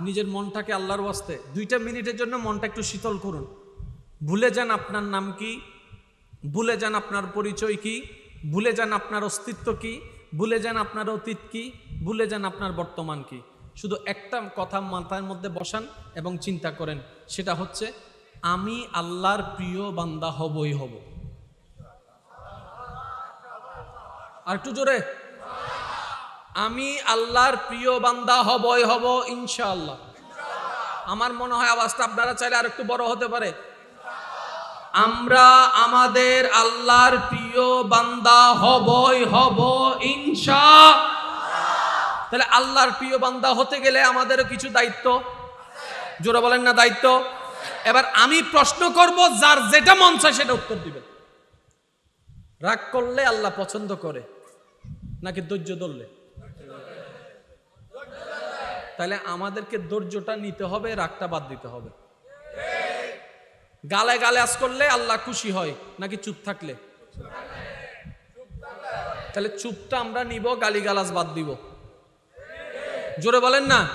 নিজের মনটাকে আল্লাহর ওয়াস্তে। দুইটা মিনিটের জন্য মনটা একটু শীতল করুন। ভুলে যান আপনার নাম কি? ভুলে যান আপনার পরিচয় কি? ভুলে যান আপনার অস্তিত্ব কি? ভুলে যান আপনার অতীত কি? ভুলে যান আপনার বর্তমান কি? শুধু একটা কথা মাথার মধ্যে বসান এবং চিন্তা করেন। সেটা হচ্ছে, আমি আল্লাহর প্রিয় বান্দা হবই হব। আর একটু জোরে। আমি আল্লাহর প্রিয় বান্দা হবই হব ইনশাআল্লাহ। আমার মনে হয় আওয়াজটা আপনারা চাইলে আর একটু বড় হতে পারে। আমরা আমাদের আল্লাহর প্রিয় বান্দা হবই হব ইনশা। তাহলে আল্লাহর প্রিয় বান্দা হতে গেলে আমাদেরও কিছু দায়িত্ব। জোরে বলেন না দায়িত্ব। এবার আমি প্রশ্ন করব, যার যেটা মন চায় সেটা উত্তর দিবেন। রাগ করলে আল্লাহ পছন্দ করে, নাকি ধৈর্য ধরলে? তাহলে আমাদেরকে ধৈর্যটা নিতে হবে, রাগটা বাদ দিতে হবে। গালে গালে আস করলে আল্লাহ খুশি হয়, নাকি চুপ থাকলে? তাহলে চুপটা আমরা নিব গালি গালাজ বাদ দিব। জোরে বলেন না?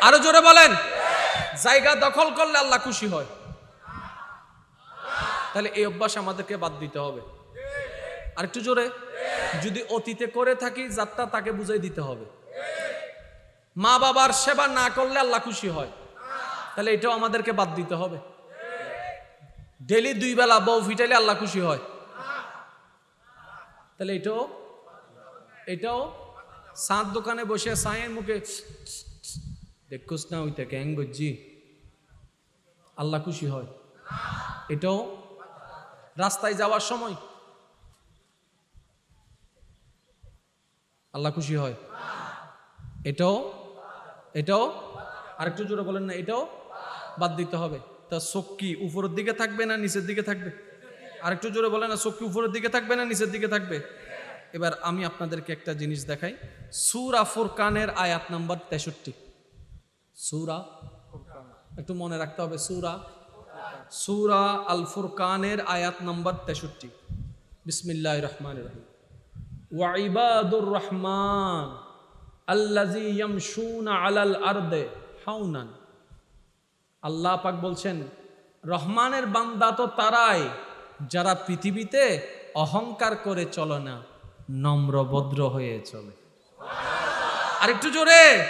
আরও জোরে বলেন। জায়গা দখল করলে আল্লাহ খুশি হয়। তাহলে এই অভ্যাস আমাদেরকে বাদ দিতে হবে। আর একটু জোরে। যদি অতীতে করে থাকি যাত্রা তাকে বুঝাই দিতে হবে। মা বাবার সেবা না করলে আল্লাহ খুশি হয়। তাহলে এটাও আমাদেরকে বাদ দিতে হবে। ডেলি দুই বেলা বউ ফিটাইলে আল্লাহ খুশি হয়। তাহলে এটাও এটাও সাত দোকানে বসে সাঁয়ের মুখে দেখুস না ওইটা গ্যাং গজ্জি আল্লাহ খুশি হয়। এটাও রাস্তায় যাওয়ার সময় আল্লাহ খুশি হয়। এটাও এটাও আরেকটু জোরে বলেন না, এটাও বাদ দিতে হবে। তা কি উপরের দিকে থাকবে না নিচের দিকে থাকবে? আরেকটু জোরে বলেন না কি উপরের দিকে থাকবে না নিচের দিকে থাকবে? এবার আমি আপনাদেরকে একটা জিনিস দেখাই। সুরা ফুরকানের আয়াত নাম্বার তেষট্টি। সুরা একটু মনে রাখতে হবে, সুরা সুরা আল ফুরকানের আয়াত নাম্বার তেষট্টি। বিসমিল্লাহ রহমান রহিম। ওয়াইবাদুর রহমান। আল্লাজি আল্লাহ পাক বলছেন, রহমানের বান্দা তো তারাই, যারা পৃথিবীতে অহংকার করে চলে না নম্রভদ্র হয়ে চলে। আরেকটু জোরে।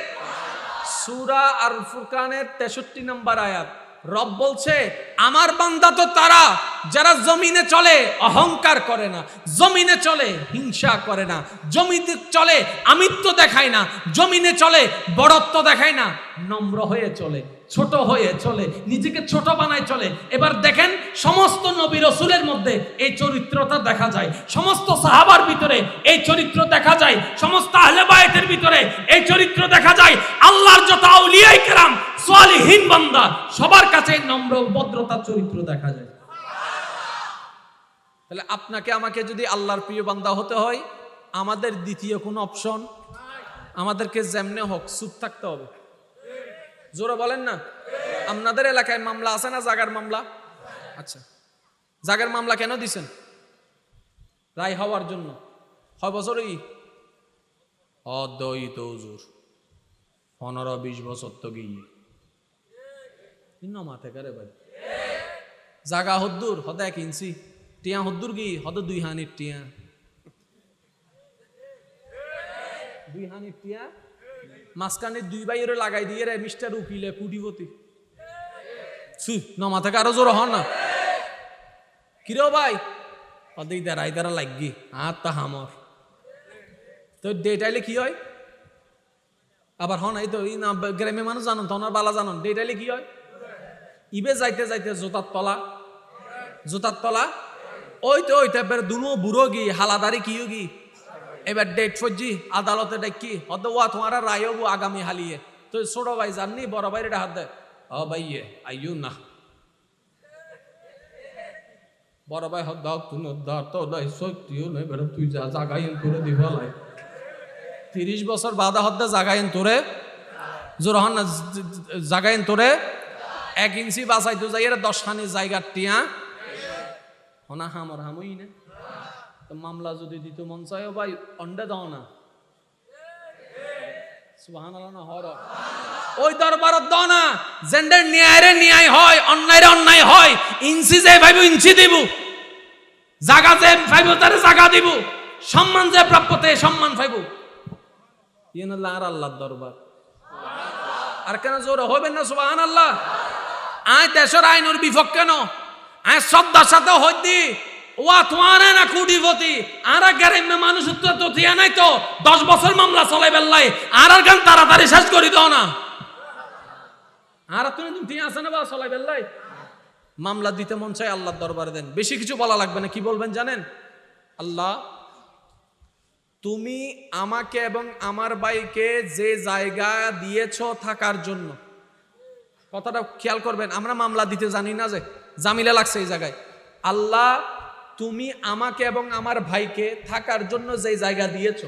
সুরা আর ফুরকানের তেষট্টি নম্বর আয়াত। রব বলছে, আমার বান্দা তো তারা, যারা জমিনে চলে, অহংকার করে না। জমিনে চলে, হিংসা করে না। জমিতে চলে, আমিত্ব দেখায় না। জমিনে চলে, বড়ত্ব দেখায় না। নম্র হয়ে চলে। ছোট হয়ে চলে, নিজেকে ছোট বানায় চলে। এবার দেখেন, সমস্ত নবী রসুলের মধ্যে এই চরিত্রটা দেখা যায়। সমস্ত সাহাবার ভিতরে এই চরিত্র দেখা যায়। সমস্ত আহলে বায়েতের ভিতরে এই চরিত্র দেখা যায়। আল্লাহর যত আউলিয়াই কেরাম সোয়ালিহীন বান্দা, সবার কাছে নম্র ভদ্রতার চরিত্র দেখা যায়। তাহলে আপনাকে, আমাকে যদি আল্লাহর প্রিয় বান্দা হতে হয়, আমাদের দ্বিতীয় কোনো অপশন? আমাদেরকে যেমনে হোক চুপ থাকতে হবে। জোরে বলেন না। আপনাদের এলাকায় মামলা আছে না জাগার মামলা? আচ্ছা। জাগার মামলা কেন দিছেন? রায় হওয়ার জন্য। হয় বছরই অদ্বৈ তৌজুর পনেরো বিশ বছর তো গিয়ে। মাথে করে ভাই। জাগা হদ্দুর, হদ এক ইঞ্চি। টিয়া হদ্দুর গি হদ দুই হানির টিয়া। দুই হানির টিয়া? মাঝখানে দুই বাইরে লাগাই দিয়ে রে, মিস্টার উকিলে কুটিপতি। নমা থেকে আরও জোর হন না। কিরো ভাই? অদেই দাঁড়াই দাঁড়া লাগি আর তা হামর। তো ডেটাইলে কি হয়? আবার হন, এই তো, এই না গ্রামে মানুষ জানুন তখন বালা জানুন ডেটাইলে কি হয়? ইবে যাইতে যাইতে জোতার তলা। জোতার তলা? ওই তো ওইটা দুনো বুড়ো গি, হালাদারি কিও গি? এবার ডেট ফজি আদালতে ডাকি হদ ওয়া তোমার রায় হব আগামী হালিয়ে। তো ছোট ভাই জাননি, বড় ভাই হাত দেয়। ও ভাইয়ে, আইয়ু না। বড় ভাই হদ দাও তুই দাও, তো দাই সত্যিও নয় বেড়া তুই যা জাগাইন করে দিব লাই তিরিশ বছর বাদা হদ্দা জাগাইন তোরে। জোর হন না জাগাইন তোরে। এক ইঞ্চি বাসাই তো যাই দশ খানি জায়গার টিয়া। হনা হামর হামই না। তো মামলা যদি দিত মন চায় ভাই, অন্ডে দাও না। সুবাহান আল্লাহ না, হর। ওই দরবারত দ না। জেন্ডার ন্যায় ন্যায় হয় অন্যায় অন্যায় হয়। ইঞ্চি যে ভাইব, ইঞ্চি দিব। জাগা যে পাইব তারে জাগা দিব। সম্মান যে প্রাপ্য, তে সম্মান পাইব ইয়েন আল্লাহ আর আল্লাহর দরবার। আর কেন জোর হবেন না সুবাহান আল্লাহ আয় দেশের আইনের বিপক্ষে ন। আয় শ্রদ্ধার সাথে হইদি ওয়া তোমার না কুটিপতি, আর গ্যারেমে মানুষ তো তো থিয়া নাই তো, দশ বছর মামলা চলাই বেল্লাই আর আর গান তাড়াতাড়ি শেষ করি দাও না। আর তুমি ঠিক আছে না বা চলাই বেল্লাই মামলা দিতে মন চাই আল্লাহর দরবারে দেন, বেশি কিছু বলা লাগবে না, কি বলবেন জানেন? আল্লাহ, তুমি আমাকে এবং আমার ভাইকে যে জায়গা দিয়েছ থাকার জন্য, কথাটা খেয়াল করবেন, আমরা মামলা দিতে জানি না যে, জামিলা লাগছে এই জায়গায়। আল্লাহ তুমি আমাকে এবং আমার ভাইকে থাকার জন্য যে জায়গা দিয়েছ,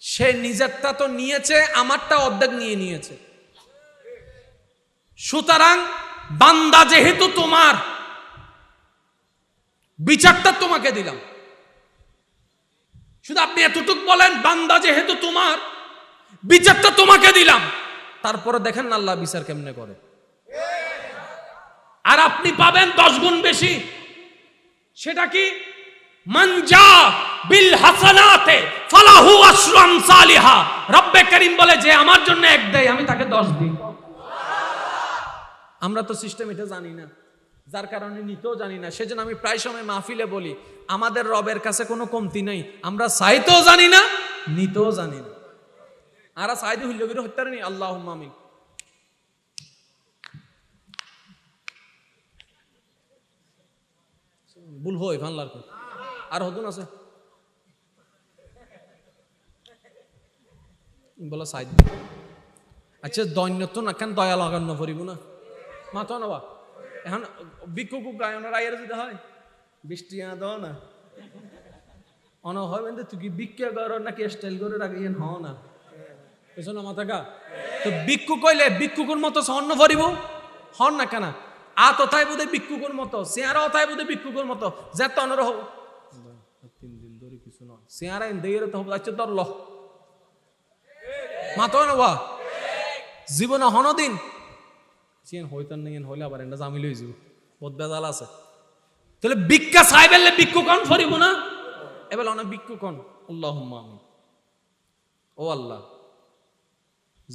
সে নিজেরটা তো নিয়েছে, আমারটা অর্ধেক নিয়ে নিয়েছে। সুতরাং বান্দা যেহেতু তোমার, বিচারটা তোমাকে দিলাম। শুধু আপনি এতটুক বলেন, বান্দা যেহেতু তোমার, বিচারটা তোমাকে দিলাম। তারপরে দেখেন আল্লাহ বিচার কেমনে করে। আর আপনি পাবেন দশ গুণ বেশি। সেটা কি? মানজা বিল হাসানাতে ফালাহু আশরু আমসালিহা। রব্বে করিম বলে, যে আমার জন্য এক দেয়, আমি তাকে দশ দিই। আমরা তো সিস্টেম এটা জানি না। যার কারণে নিতেও জানি না। সেজন্য আমি প্রায় সময় মাহফিলে বলি, আমাদের রবের কাছে কোনো কমতি নেই। আমরা চাইতেও জানি না, নিতেও জানি না। আর সাইদে হুল্লগির হত্যার নি আল্লাহ মামিন ভুল হই ফানলার আর হতুন আছে? বলো সাইদ। আচ্ছা দৈন্য তো না, কেন দয়া লাগানো পড়িব না? মাথা নবা এখন বিক্ষুকু গায়নের আয়ের যদি হয়। বৃষ্টি আ দাও না। অন হয় মানে তুই কি বিক্রিয়া কর নাকি স্টাইল করে রাখি হ না। পেছনে মাথা গা তো বিক্ষু কইলে বিক্ষুকুর মতো স্বর্ণ ভরিব? হন না কেনা? আ তথায় বোধে বিক্ষুকুর মতো চেয়ারা অথায় বোধে বিক্ষুকুর মতো যে তনর হব। তিন দিন ধরে কিছু নয় চেয়ারা দিয়ে তো হব আচ্ছা তোর ল মাতো না জীবনে হন দিন। চিন হইতার নেই হইলে আবার এটা জামিল হয়ে যাব। বহুত বেজাল আছে। তাহলে বিক্ষা চাই বেললে বিক্ষু কন ফরিব না? এবার অনেক বিক্ষু কন আল্লাহ আমি ও আল্লাহ,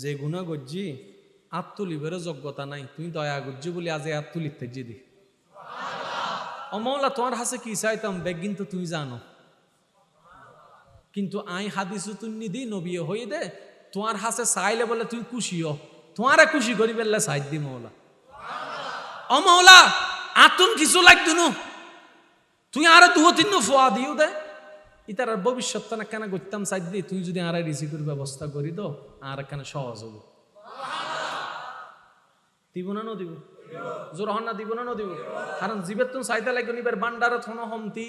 যে গুণা গজ্জি আত তুলিবের যোগ্যতা নাই। তুমি দয়া গজ্জি বলি আজ আত তুলিতে যে দি অমৌলা তোমার হাসে কি চাইতাম? বেগ কিন্তু তুমি জানো। কিন্তু আই হাদিসু তুমি দি নবী হয়ে দে, তোমার হাসে চাইলে বলে তুমি খুশিও। তোমারে খুশি করি বেললে সাইড দি মৌলা অমৌলা আতুন কিছু লাগতো নু? তুই আরও দু তিন ফোয়া দিও দে। ইতার ভবিষ্যৎ কেন করতাম সাইড দি? তুই যদি আর রিসিভের ব্যবস্থা করি তো আর কেন সহজ হব? দিব না ন দিব জোর হন না, দিব না ন দিব কারণ জীবের তুমি চাইতে লাগবে নিবার বান্ডার থন হমতি।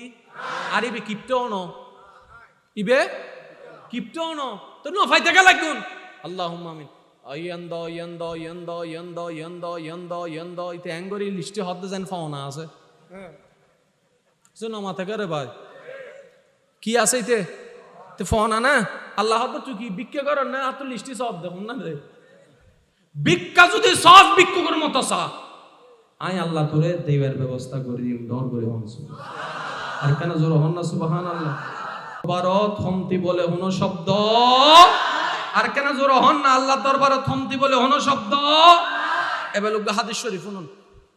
আর ইবে কিপ্টেও ন ইবে কিপ্টেও ন তো ন ফাইতে লাগুন। আল্লাহ আমিন। ইয়ন্দ ইয়ন্দ ইয়ন্দ ইয়ন্দ ইয়ন্দ ইয়ন্দ ইয়ন্দ। ইতে অ্যাঙ্গরি লিস্টে হতে যেন ফাওনা আছে। শুনো মাথা করে ভাই। কি আছে ইতে? তো ফোন আনা আল্লাহ তো তুই কি বিক্রি কর না? আর তো লিস্টি সব দেখুন না রে। ভিক্ষা যদি সব ভিক্ষুকের মতো সা। আই আল্লাহ তোরে দেবের ব্যবস্থা করে দিম, ডর করে হন আর কেন জোর হন না সুবাহান আল্লাহ থমতি বলে হন শব্দ। আর কেন জোর হন না, আল্লাহ দরবারত থমতি বলে হন শব্দ। এবার লোক হাদিস শরীফ শুনুন।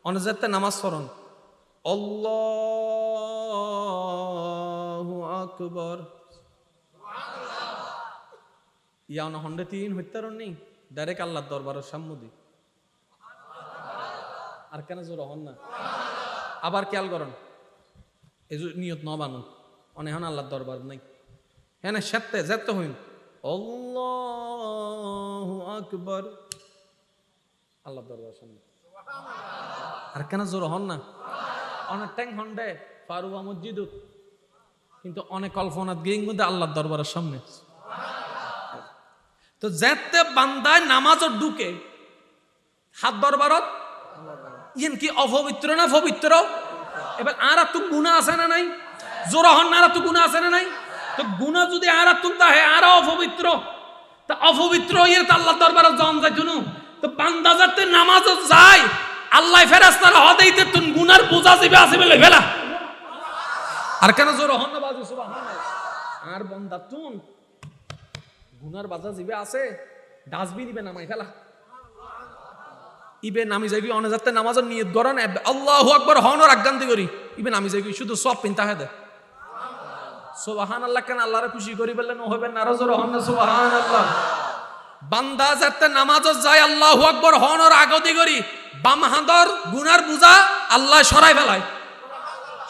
অনেক নামাজ পড়ন। আল্লাহু আকবার। ইয়া না হন্ডে তিন নেই ডাইরেক্ট আল্লাহর দরবারের সাম্মুদি আর কেন জোর হন না? আবার খেয়াল করেন, এই নিয়ত ন বানুন অনেক হন আল্লাহর দরবার নাই। হ্যাঁ না সেতে যেতে হইন। আকবার। আল্লাহর দরবার সামনে। আর কেন জোর হন না? অনেক ট্যাং হন্ডে ফারুয়া মসজিদুত। কিন্তু অনেক কল্পনাত গিয়ে মধ্যে আল্লাহর দরবারের সামনে। তো যেতে বান্দায় নামাজত ঢুকে, হাত দরবারত? ইয়েন কি, অপবিত্র না পবিত্র? এবার আর তো গুণা আছে না নাই? জোর হন না আর তো গুণা আছে না নাই? তো গুণা যদি আর তুলতা হে আর অপবিত্র। তা অপবিত্র হইয়ে তো আল্লাহ দরবারে জন যায় শুনু তো বান্দা যাতে নামাজও যায়, আল্লাহ ফেরাস্তার হদাইতে তুন গুনার বোঝা যাবে আসে বলে ফেলা। আর কেন জোর হন না বাজু? সুবহানাল্লাহ। আর বন্দা তুন গুনার বাজা জিবে আছে, ডাস্টবিন ইবে নামাই ফেলা। ইবে নামি যাবি অনে যাতে নামাজের নিয়ত গরন আল্লাহু আকবার হনর আজ্ঞান্তি করি। ইবে নামি যাবি শুধু সব পিন্তা হে দে। সুবাহান আল্লাহ কেন আল্লাহরে খুশি করি বললেন হবে না রজর হন না সুবাহান আল্লাহ বান্দা যাতে নামাজত যায়, আল্লাহু আকবার হনর আগতি করি। বাম হাঁদর গুনার বুঝা আল্লাহ সরাই ফেলায়।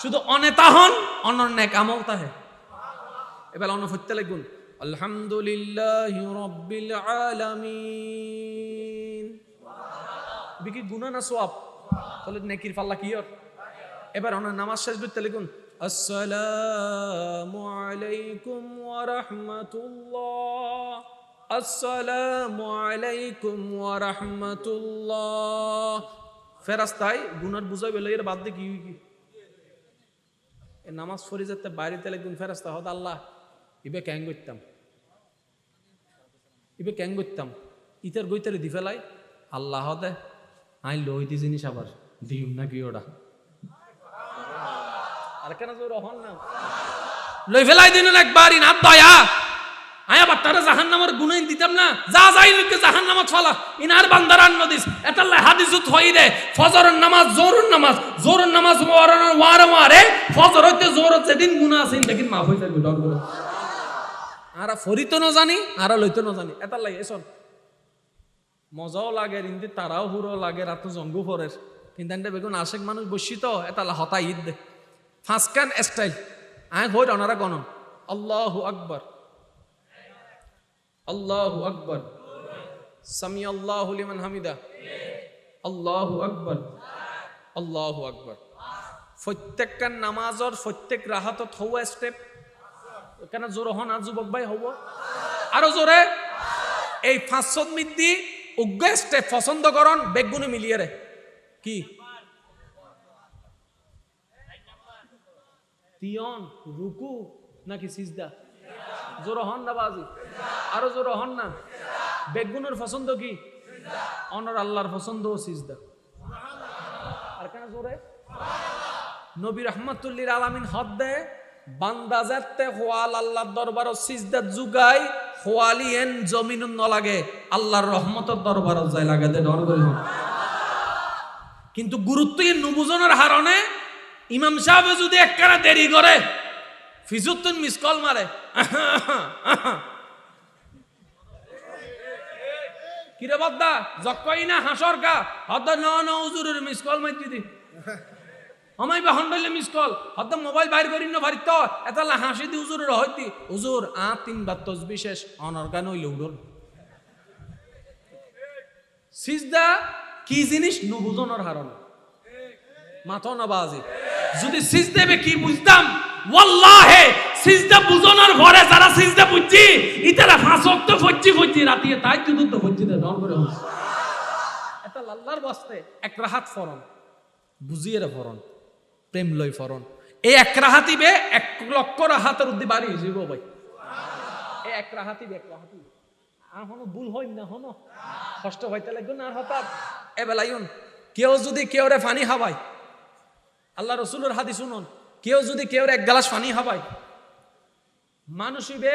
শুধু অনেতা হন অনর নেক আমল তাহে। এবার অন্য ফত্যে লিখুন আলহামদুলিল্লাহ রব্বিল আলামিন। ইবি কি গুনাহ না সওয়াব? তাহলে নেকির পাল্লা কি এবার অন্য নামাজ শেষ করতে লিখুন, আসসালামু আলাইকুম ওয়া রাহমাতুল্লাহ। আসসালামু আলাইকুম ওয়া রাহমাতুল্লাহ। ফেরাস্তাই গুনার বুঝাই বেলে এর বাদ দিয়ে কি নামাজ যেতে বাইরে একদিন ফেরাস্তা, হদ আল্লাহ। ইবে ক্যাং করতাম ইবে ক্যাং করতাম ইতার গইতারে দি ফেলাই আল্লাহ হদে আই লই দি জিনিস আবার দিম না কি ওটা আর কেন জোর হন না লই ফেলাই দিন একবার ইন হাত দয়া আয়া বাত্তারা জাহান নামের গুনাইন দিতাম না যা যাই লোকে জাহান নামাজ ফালা ইনার বান্দার আন্ন দিস এটাল্লাই হাদিসুত হই দে ফজরের নামাজ জোরুর নামাজ জোরুর নামাজ ওয়ার ওয়ারে ফজর হইতে জোর যেদিন গুনাহ আছে দেখিন মাফ হই যাবে ডর করে আরা ফরিত ন জানি আরা লইতে ন জানি এটা লাগে এসন মজাও লাগে ইন্দি তারাও হুরো লাগে রাত জঙ্গু ফরের কিন্তু বেগুন আশেক মানুষ বসি তো এটা হতা ঈদ দে। ফাঁসকান স্টাইল আয় হই অনারা গণন। আল্লাহু আকবার আল্লাহু আকবার সামি আল্লাহু লিমান হামিদা। আল্লাহু আকবার আল্লাহু আকবার প্রত্যেকটা নামাজর প্রত্যেক রাহাতত হওয়া স্টেপ কেন জোর হন আর যুবক ভাই হব? আরও জোরে। এই ফাঁসত মিদ্দি উগ্র স্টেপ পছন্দ করন বেগুনি মিলিয়ে রে। কি? তিয়ন, রুকু নাকি সিজদা? জোর হন না বাজি? আরও জোর হন না। বেগুনের পছন্দ কি? অনর আল্লাহর পছন্দ ও সিজদা। আর কেন জোরে? নবী রহমতুল্লির আলামিন হদ দেয়। বান্দা যাতে হোয়াল আল্লাহর দরবার সিজদাত যুগাই হোয়ালি এন জমিন লাগে। আল্লাহর রহমতের দরবার যায় দে ডর করি কিন্তু গুরুত্ব নুবুজনের হারণে ইমাম সাহেব যদি একখানা দেরি করে ফিজুত্তুন মিস কল মারে। কিরে বদ্দা জক্কই না হাসর কা হদ্দা ন ন উজুরের মিস কল মাইতি দি। আমায় বা হন্ডলে মিস কল হদ্দা মোবাইল বাইর করি না ভারি তো এতালা হাসি দি উজুরের হইতি উজুর আ তিন বার তস বিশেষ অনর্গান হইলে উড়ল সিজদা কি জিনিস? নুবুজনের হারণ মাথা না বাজি যদি সিজদেবে কি বুঝতাম ওয়াল্লাহে, সিজদা বুঝনার পরে যারা সিজদা বুঝছি ইতারা ফাঁসক তো ফচ্ছি ফচ্ছি রাতিয়ে তাই তুই তো ফচ্ছি দে ডর করে এটা লাল্লার বাস্তে, এক রাহাত ফরন বুঝিয়ে রে ফরন প্রেম লই ফরন। এই এক রাহাতিবে এক লক্ষ রাহাতের উদ্দি বাড়ি যাব ভাই। এই এক রাহাতিবে এক রাহাতি আর হনো ভুল হই না হনো? কষ্ট হইতে লাগবে না হঠাৎ এ বেলাইন কেউ যদি কেউ রে ফানি হাবাই আল্লাহ রসুলের হাদি শুনুন, কেউ যদি কেউ এক গ্লাস পানি হাবাই মানুষিবে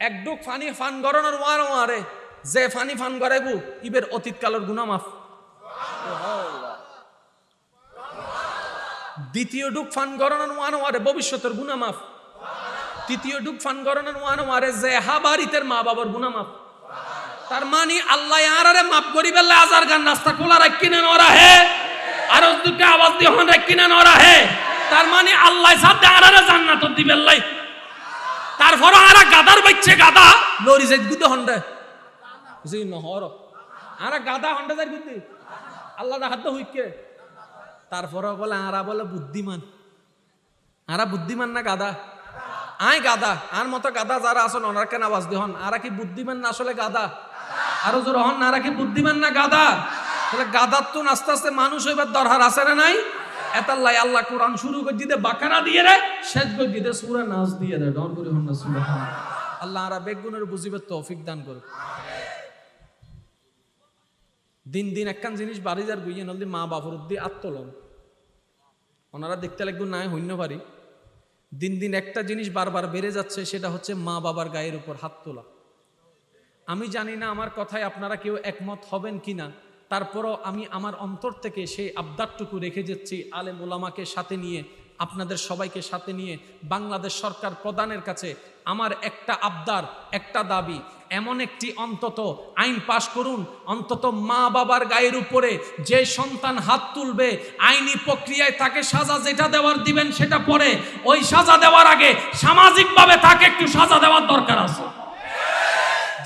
এক ডুক ফানি ফান গরনের ওয়ার ওয়ারে, যে ফানি ফান গরাইবু ইবের অতীত কালের গুনা মাফ। দ্বিতীয় ডুক ফান গরনের ওয়ান ওয়ারে ভবিষ্যতের গুনা মাফ। তৃতীয় ডুক ফান গরনের ওয়ান ওয়ারে যে হাবারিতের মা বাবার গুনা মাফ। তার মানে আল্লাহ আরে মাফ করি বেলে আজার গান রাস্তা খোলা রাখি না নরা হে। আর দুকে আওয়াজ দিয়ে হন, রাখি না নরা হে। তার মানে আল্লাহ সাথে আরে জান্নাত দিবেন লাই। তারপর আরা গাদার বাইচ্ছে গাদা লরি যাই গুদে হন্ডে বুঝি নহর। আরা গাদা হন্ডে যাই গুদি। আল্লাহ হাত হইকে তারপরে বলে, আরা বলে বুদ্ধিমান। আরা বুদ্ধিমান না গাদা আয় গাদা আর মতো গাদা যারা আসল ওনার কেন আওয়াজ দিহন। আরা কি বুদ্ধিমান না আসলে গাদা আরও জোর হন, আরা কি বুদ্ধিমান না গাদা তাহলে গাদার তো আস্তে আস্তে মানুষ হইবার দরকার আছে না নাই? এতাল্লাই আল্লাহ কোরআন শুরু করে দিতে বাকারা দিয়ে রে, শেষ করে দিতে সুরা নাচ দিয়ে রে। ডন করে হন না আল্লাহ আরা বেগুনের বুঝিবে তৌফিক দান করুক। দিন দিন একখান জিনিস বাড়ি যার গুইয়ে নদী মা বাবুর দি আত্মলন ওনারা দেখতে লাগবে না, হইন্য পারি। দিন দিন একটা জিনিস বারবার বেড়ে যাচ্ছে, সেটা হচ্ছে মা বাবার গায়ের উপর হাত তোলা। আমি জানি না আমার কথায় আপনারা কেউ একমত হবেন কি না তারপরও আমি আমার অন্তর থেকে সেই আবদারটুকু রেখে যাচ্ছি আলেম ওলামাকে সাথে নিয়ে, আপনাদের সবাইকে সাথে নিয়ে, বাংলাদেশ সরকার প্রধানের কাছে আমার একটা আবদার, একটা দাবি, এমন একটি অন্তত আইন পাশ করুন, অন্তত মা বাবার গায়ের উপরে যে সন্তান হাত তুলবে, আইনি প্রক্রিয়ায় তাকে সাজা যেটা দেওয়ার দিবেন সেটা পরে, ওই সাজা দেওয়ার আগে সামাজিকভাবে তাকে একটু সাজা দেওয়ার দরকার আছে।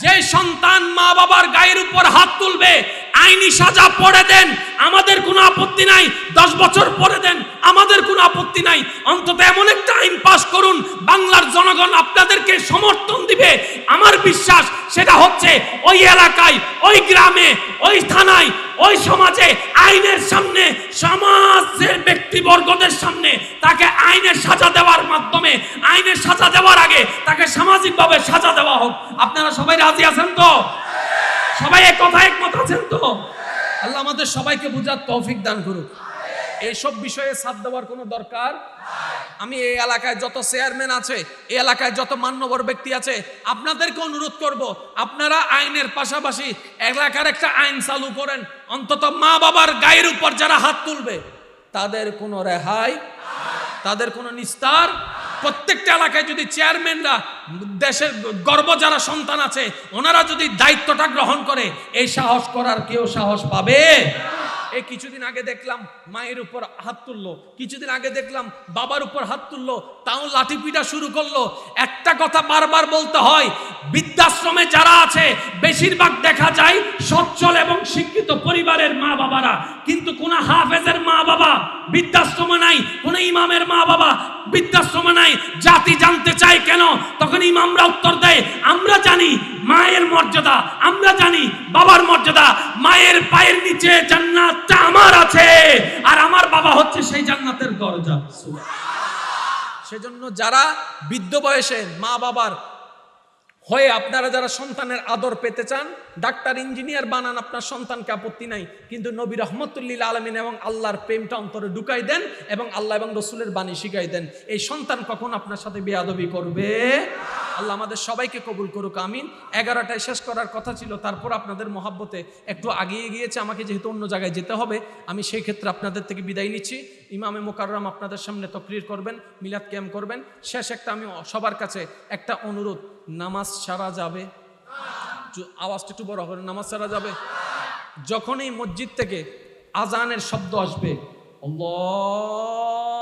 যে সন্তান মা বাবার গায়ের উপর হাত তুলবে আইনি সাজা পড়ে দেন। আমাদের কোনো আপত্তি নাই। দশ বছর পরে দেন। আমাদের কোনো আপত্তি নাই। অন্তত এমন একটা আইন পাশ করুন। বাংলার জনগণ আপনাদেরকে সমর্থন দিবে। আমার বিশ্বাস সেটা হচ্ছে ওই এলাকায়, ওই গ্রামে, ওই থানায়, ওই সমাজে আইনের সামনে, সমাজের ব্যক্তিবর্গদের সামনে তাকে আইনের সাজা দেওয়ার মাধ্যমে, আইনের সাজা দেওয়ার আগে তাকে সামাজিকভাবে সাজা দেওয়া হোক। আপনারা সবাই রাজি আছেন তো? সবাই এক কথা, একমত আছেন তো? আল্লাহ আমাদের সবাইকে বুঝার তৌফিক দান করুক। এইসব বিষয়ে সাথ দেওয়ার কোনো দরকার? আমি এই এলাকায় যত চেয়ারম্যান আছে, এই এলাকায় যত মান্যবর ব্যক্তি আছে, আপনাদেরকে অনুরোধ করব, আপনারা আইনের পাশাপাশি এলাকার একটা আইন চালু করেন। অন্তত মা বাবার গায়ের উপর যারা হাত তুলবে, তাদের কোনো রেহাই, তাদের কোনো নিস্তার প্রত্যেকটা এলাকায় যদি চেয়ারম্যানরা দেশের গর্ব যারা সন্তান আছে, ওনারা যদি দায়িত্বটা গ্রহণ করে, এই সাহস করার কেউ সাহস পাবে? এই কিছুদিন আগে দেখলাম মায়ের উপর হাত তুললো, কিছুদিন আগে দেখলাম বাবার উপর হাত তুললো, তাও লাঠি পিটা শুরু করল। একটা কথা বারবার বলতে হয়, বৃদ্ধাশ্রমে যারা আছে বেশিরভাগ দেখা যায় সচ্ছল এবং শিক্ষিত পরিবারের মা বাবারা। কিন্তু কোন হাফেজের মা বাবা বৃদ্ধাশ্রমে নাই, কোন ইমামের মা বাবা বৃদ্ধাশ্রমে নাই। জাতি জানতে চায় কেন? তখন ইমামরা উত্তর দেয়, আমরা জানি মায়ের মর্যাদা, আমরা জানি বাবার মর্যাদা। মায়ের পায়ের নিচে জান্নাতটা আমার আছে, আর আমার বাবা হচ্ছে সেই জান্নাতের দরজা। সেজন্য যারা বৃদ্ধ বয়সে মা বাবার হয়ে আপনারা যারা সন্তানের আদর পেতে চান, ডাক্তার, ইঞ্জিনিয়ার বানান, আপনার সন্তানকে আপত্তি নাই। কিন্তু নবী রহমতুল্লিল আলমিন এবং আল্লাহর প্রেমটা অন্তরে ঢুকাই দেন এবং আল্লাহ এবং রসুলের বাণী শিখাই দেন। এই সন্তান কখন আপনার সাথে বেয়াদবি করবে? আল্লাহ আমাদের সবাইকে কবুল করুক, আমিন। এগারোটায় শেষ করার কথা ছিল, তারপর আপনাদের মহাব্বতে একটু আগিয়ে গিয়েছে, আমাকে যেহেতু অন্য জায়গায় যেতে হবে, আমি সেই ক্ষেত্রে আপনাদের থেকে বিদায় নিচ্ছি। ইমামে মোকাররম আপনাদের সামনে তকরির করবেন, মিলাদ ক্যাম করবেন। শেষ একটা আমি সবার কাছে একটা অনুরোধ, নামাজ সারা যাবে। আওয়াজটা একটু বড় হবে নামাজ সারা যাবে। যখন এই মসজিদ থেকে আজানের শব্দ আসবে, আল্লাহু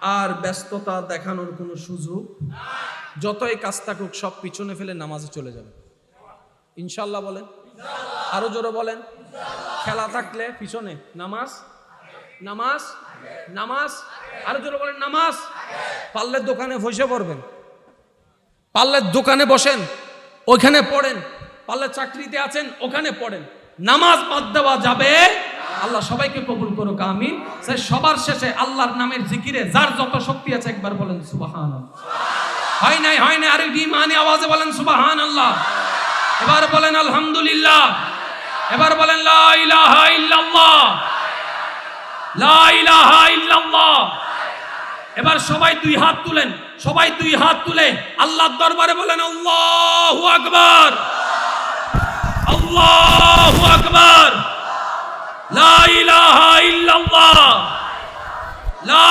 আর ব্যস্ততা দেখানোর কোনো সুযোগ? যতই কাজ থাকুক, সব পিছনে ফেলে নামাজে চলে যাবে। ইনশাল্লাহ বলেন। আরও জোরে বলেন। খেলা থাকলে পিছনে নামাজ নামাজ নামাজ। আরও জোরে বলেন, নামাজ। পারলে দোকানে বসে পড়বেন। পারলে দোকানে বসেন, ওইখানে পড়েন। পারলে চাকরিতে আছেন, ওখানে পড়েন। নামাজ বাদ দেওয়া যাবে। আল্লাহ সবাইকে কবুল করুক, আমিন। সে সবার শেষে আল্লাহর নামের জিকিরে যার যত শক্তি আছে একবার বলেন সুবাহান হয় নাই হয় নাই আরে ইমানি আওয়াজে বলেন সুবাহান আল্লাহ এবার বলেন, আলহামদুলিল্লাহ। এবার বলেন, লা ইলাহা ইল্লাল্লাহ। লা ইলাহা ইল্লাল্লাহ। এবার সবাই দুই হাত তুলেন, সবাই দুই হাত তুলে আল্লাহর দরবারে বলেন, আল্লাহু আকবার। আল্লাহু আকবার লা ইলাহা ইল্লাল্লাহ লা